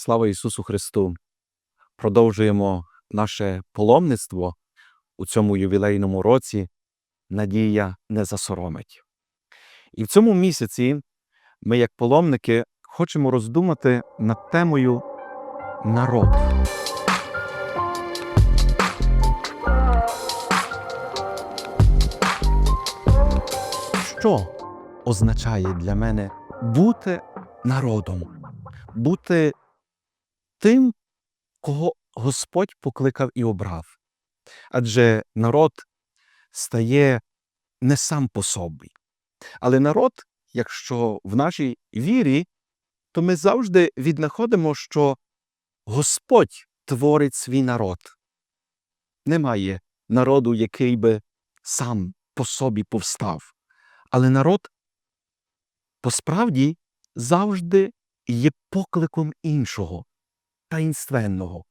Слава Ісусу Христу! Продовжуємо наше паломництво у цьому ювілейному році. Надія не засоромить. І в цьому місяці ми, як паломники, хочемо роздумати над темою народ. Що означає для мене бути народом? Бути тим, кого Господь покликав і обрав. Адже народ стає не сам по собі. Але народ, якщо в нашій вірі, то ми завжди віднаходимо, що Господь творить свій народ. Немає народу, який би сам по собі повстав. Але народ посправді завжди є покликом іншого, таїнственного.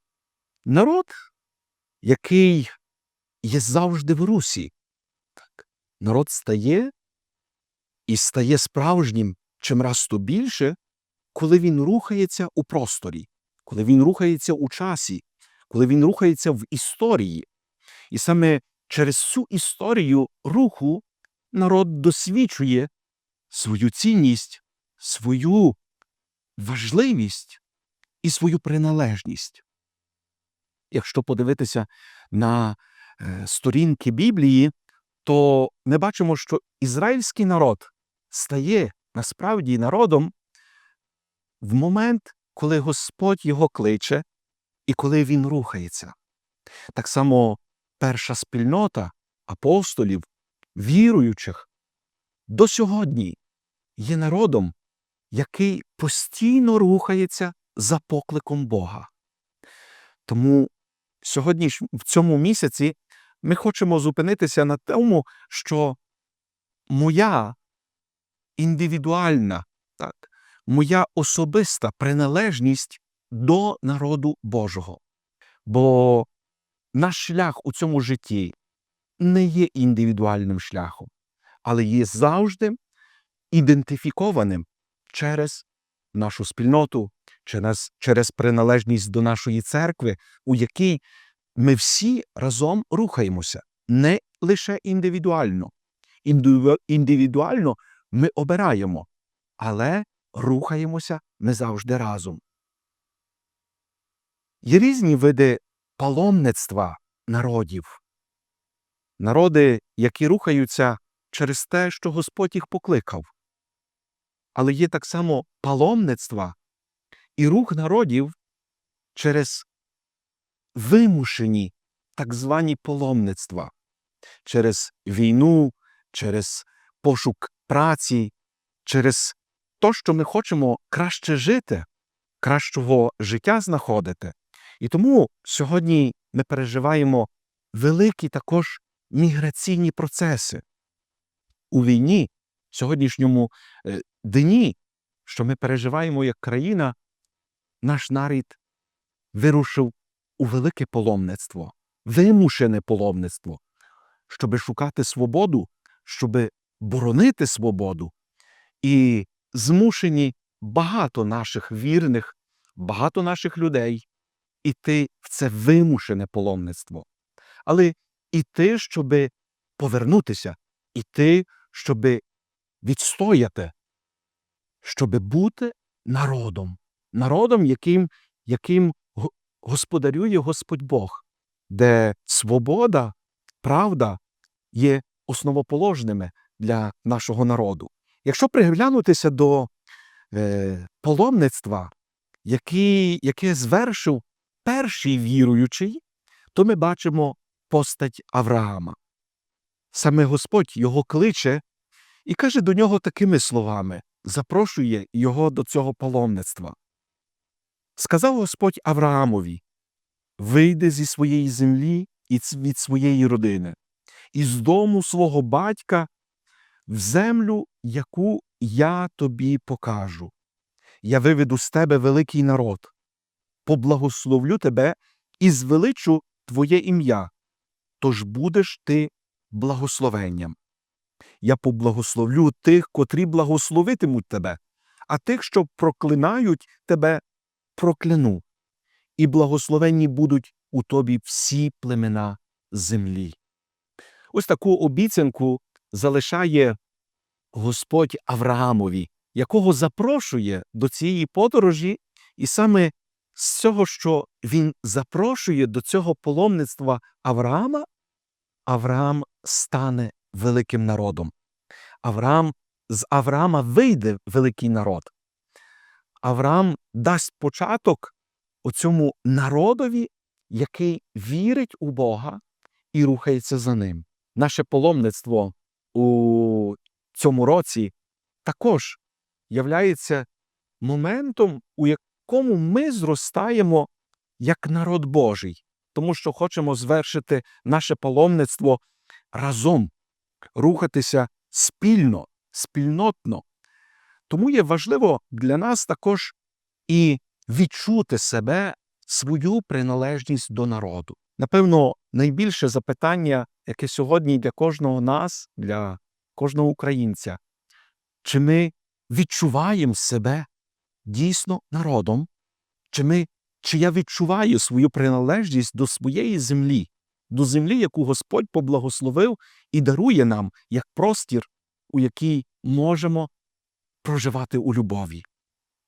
Народ, який є завжди в русі. Так. Народ стає і стає справжнім чимраз то більше, коли він рухається у просторі, коли він рухається у часі, коли він рухається в історії. І саме через цю історію руху народ досвідчує свою цінність, свою важливість і свою приналежність. Якщо подивитися на е, сторінки Біблії, то ми бачимо, що ізраїльський народ стає насправді народом в момент, коли Господь його кличе і коли він рухається. Так само перша спільнота апостолів, віруючих, до сьогодні є народом, який постійно рухається за покликом Бога. Тому сьогодні в цьому місяці ми хочемо зупинитися на тому, що моя індивідуальна, так, моя особиста приналежність до народу Божого. Бо наш шлях у цьому житті не є індивідуальним шляхом, але є завжди ідентифікованим через нашу спільноту, через, через приналежність до нашої церкви, у якій ми всі разом рухаємося, не лише індивідуально. Індивідуально ми обираємо, але рухаємося ми завжди разом. Є різні види паломництва народів. Народи, які рухаються через те, що Господь їх покликав. Але є так само паломництва і рух народів через вимушені так звані паломництва, через війну, через пошук праці, через те, що ми хочемо краще жити, кращого життя знаходити. І тому сьогодні ми переживаємо великі також міграційні процеси. У війні, в сьогоднішньому е, дні, що ми переживаємо як країна, наш нарід вирушив у велике паломництво, вимушене паломництво, щоб шукати свободу, щоб боронити свободу. І змушені багато наших вірних, багато наших людей іти в це вимушене паломництво. Але іти, щоб повернутися, іти, щоб відстояти, щоб бути народом, народом, яким, яким господарює Господь Бог, де свобода, правда є основоположними для нашого народу. Якщо приглянутися до е, паломництва, який, яке звершив перший віруючий, то ми бачимо постать Авраама. Саме Господь його кличе і каже до нього такими словами, запрошує його до цього паломництва. Сказав Господь Авраамові: Вийди зі своєї землі і від своєї родини, із дому свого батька в землю, яку я тобі покажу. Я виведу з тебе великий народ, поблагословлю тебе і звеличу твоє ім'я, тож будеш ти благословенням. Я поблагословлю тих, котрі благословитимуть тебе, а тих, що проклинають тебе, прокляну, і благословенні будуть у тобі всі племена землі. Ось таку обіцянку залишає Господь Авраамові, якого запрошує до цієї подорожі, і саме з цього, що він запрошує до цього паломництва Авраама, Авраам стане великим народом. Авраам з Авраама вийде великий народ. Авраам дасть початок оцьому народові, який вірить у Бога і рухається за ним. Наше паломництво у цьому році також являється моментом, у якому ми зростаємо як народ Божий, тому що хочемо звершити наше паломництво разом, рухатися спільно, спільнотно. Тому є важливо для нас також і відчути себе, свою приналежність до народу. Напевно, найбільше запитання, яке сьогодні для кожного нас, для кожного українця, чи ми відчуваємо себе дійсно народом, чи, ми, чи я відчуваю свою приналежність до своєї землі, до землі, яку Господь поблагословив і дарує нам як простір, у який можемо проживати у любові.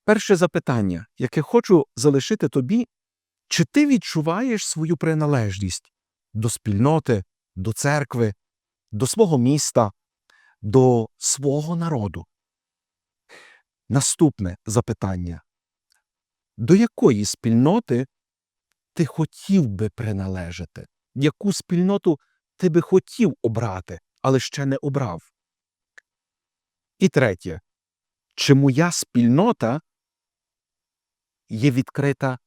Перше запитання, яке хочу залишити тобі, чи ти відчуваєш свою приналежність до спільноти, до церкви, до свого міста, до свого народу? Наступне запитання. До якої спільноти ти хотів би приналежати? Яку спільноту ти би хотів обрати, але ще не обрав? І третє. Чи моя спільнота є відкрита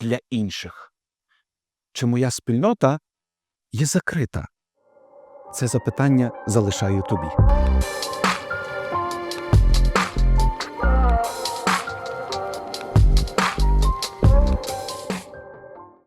для інших? Чи моя спільнота є закрита? Це запитання залишаю тобі.